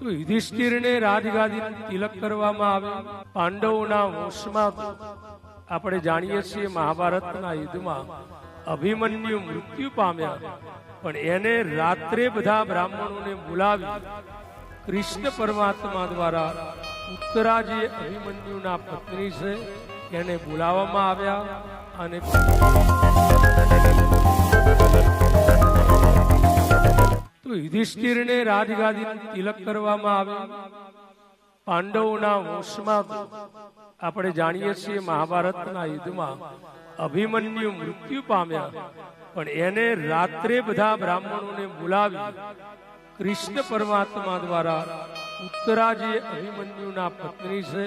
તો યુધિષ્ઠિરને રાજગાદી તિલક કરવામાં આવે, પાંડવોના વંશમાં આપણે જાણીએ છીએ મહાભારતના યુદ્ધમાં અભિમન્યુ મૃત્યુ પામ્યા. પણ એને રાત્રે બધા બ્રાહ્મણોને બોલાવી કૃષ્ણ પરમાત્મા દ્વારા ઉત્તરા જે અભિમન્યુના પત્ની છે એને બોલાવવામાં આવ્યા અને તો યુધિષ્ઠિરને રાજગાદી તિલક કરવામાં આવે. પાંડવોના વંશમાં આપણે જાણીએ છીએ મહાભારતના યુદ્ધમાં અભિમન્યુ મૃત્યુ પામ્યા. પણ એને રાત્રે બધા બ્રાહ્મણોને બોલાવી કૃષ્ણ પરમાત્મા દ્વારા ઉત્તરા જે અભિમન્યુના પત્ની છે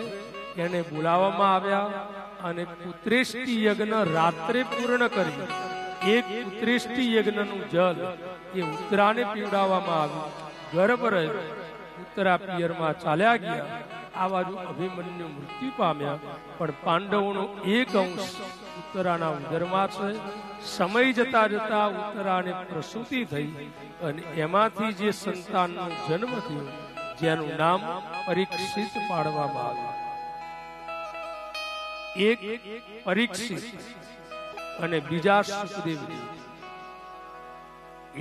એને બોલાવવામાં આવ્યા અને પુત્રેષ્ટિ યજ્ઞ રાત્રે પૂર્ણ કરી એક પુત્રેષ્ટિ યજ્ઞનું જલ એ ઉત્તરાને પીવડાવવામાં આવ્યું. ગર્ભ રહ્યો ઉત્તરા પિયરમાં ચાલ્યા ગયા. આ બાજુ અભિમન્યુ મૃત્યુ પામ્યા. પણ પાંડવોનો એક અંશ ઉત્તરાના ઉદરમાં છે. સમય જતા જતા ઉત્તરાને પ્રસૂતિ થઈ અને એમાંથી જે સંતાનનો જન્મ થયો, જેનું નામ પરીક્ષિત પાડવામાં આવ્યું. એક પરીક્ષિત અને બીજા સુખદેવજી.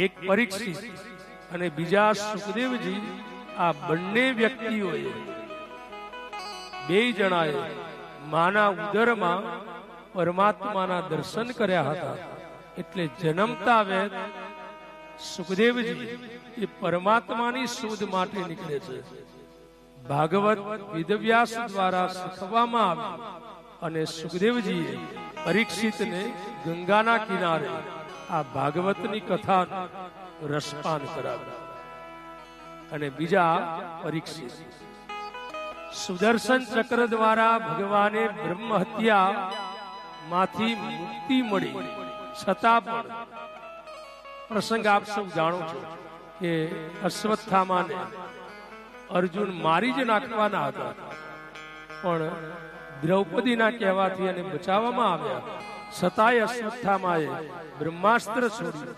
એક પરીક્ષિત અને બીજા સુખદેવજી આ બંને વ્યક્તિઓએ બે જણાએ માના ઉદરમાં પરમાત્માના દર્શન કર્યા હતા. એટલે જન્મતા વેદ સુખદેવજી એ પરમાત્માની શોધ માટે નીકળે છે. ભાગવત વિદવ્યાસ દ્વારા શીખવામાં આવ્યું અને સુખદેવજીએ પરીક્ષિતને ગંગાના કિનારે આ ભાગવતની કથા રસપાન કરાવ્યું. અને બીજા પરીક્ષિત. સુદર્શન ચક્ર દ્વારા ભગવાને બ્રહ્મ હત્યા માંથી મુક્તિ મળી. છતાં પણ પ્રસંગ આપ સૌ જાણો છો કે અશ્વત્થામાને અર્જુન મારી જ નાખવાના હતા. પણ દ્રૌપદીના કહેવાથી એને બચાવવામાં આવ્યા. છતાંય અશ્વત્થામાએ બ્રહ્માસ્ત્ર છોડ્યું.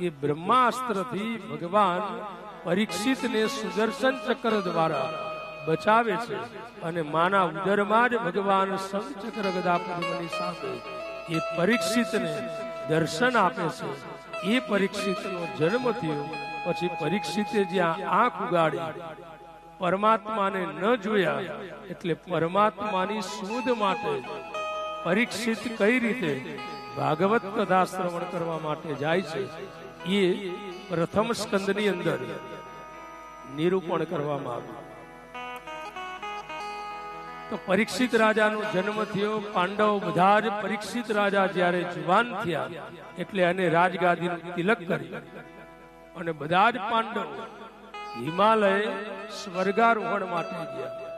એ બ્રહ્માસ્ત્રથી ભગવાન પરીક્ષિતને સુદર્શન ચક્ર દ્વારા બચાવે છે અને માના ઉદરમાં જ ભગવાન શંખચક્ર ગદા પદ્મની સાથે એ પરીક્ષિતને દર્શન આપે છે. એ પરીક્ષિતનો જન્મ થયો, પછી પરીક્ષિતે જ્યાં આંખ ઉગાડી પરમાત્માને ન જોયા એટલે પરમાત્માની શોધ માટે પરીક્ષિત કઈ રીતે ભાગવત કથા શ્રવણ કરવા માટે જાય છે એ પ્રથમ સ્કંદની અંદર નિરૂપણ કરવામાં આવ્યું. તો પરીક્ષિત રાજાનો જન્મ થયો, પાંડવ બધા જ પરીક્ષિત રાજા જ્યારે જુવાન થયા એટલે એને રાજગાદીનું તિલક કરી. અને બધા જ પાંડવ હિમાલય સ્વર્ગારોહણ માટે ગયા.